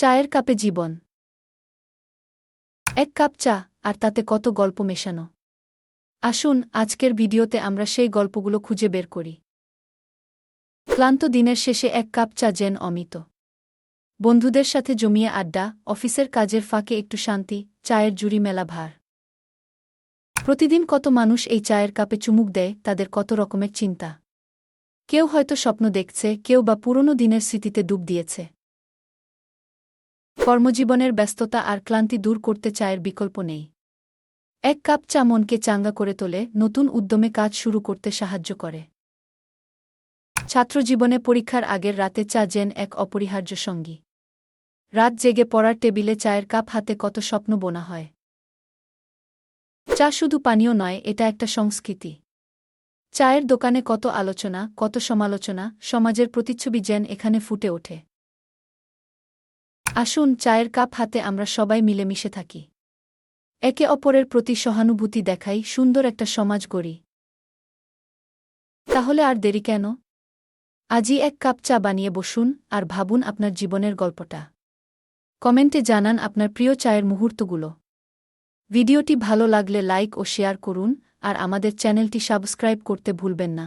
চায়ের কাপে জীবন। এক কাপ চা, আর তাতে কত গল্প মেশানো। আসুন, আজকের ভিডিওতে আমরা সেই গল্পগুলো খুঁজে বের করি। ক্লান্ত দিনের শেষে এক কাপ চা যেন অমিত। বন্ধুদের সাথে জমিয়ে আড্ডা, অফিসের কাজের ফাঁকে একটু শান্তি, চায়ের জুড়ি মেলা ভার। প্রতিদিন কত মানুষ এই চায়ের কাপে চুমুক দেয়, তাদের কত রকমের চিন্তা। কেউ হয়তো স্বপ্ন দেখছে, কেউ বা পুরনো দিনের স্মৃতিতে ডুব দিয়েছে। কর্মজীবনের ব্যস্ততা আর ক্লান্তি দূর করতে চায়ের বিকল্প নেই। এক কাপ চা মনকে চাঙ্গা করে তোলে, নতুন উদ্যমে কাজ শুরু করতে সাহায্য করে। ছাত্রজীবনে পরীক্ষার আগের রাতে চা যেন এক অপরিহার্য সঙ্গী। রাত জেগে পড়ার টেবিলে চায়ের কাপ হাতে কত স্বপ্ন বোনা হয়। চা শুধু পানীয় নয়, এটা একটা সংস্কৃতি। চায়ের দোকানে কত আলোচনা, কত সমালোচনা, সমাজের প্রতিচ্ছবি যেন এখানে ফুটে ওঠে। আসুন, চায়ের কাপ হাতে আমরা সবাই মিলেমিশে থাকি। একে অপরের প্রতি সহানুভূতি দেখাই, সুন্দর একটা সমাজ গড়ি। তাহলে আর দেরি কেন? আজই এক কাপ চা বানিয়ে বসুন আর ভাবুন আপনার জীবনের গল্পটা। কমেন্টে জানান আপনার প্রিয় চায়ের মুহূর্তগুলো। ভিডিওটি ভালো লাগলে লাইক ও শেয়ার করুন আর আমাদের চ্যানেলটি সাবস্ক্রাইব করতে ভুলবেন না।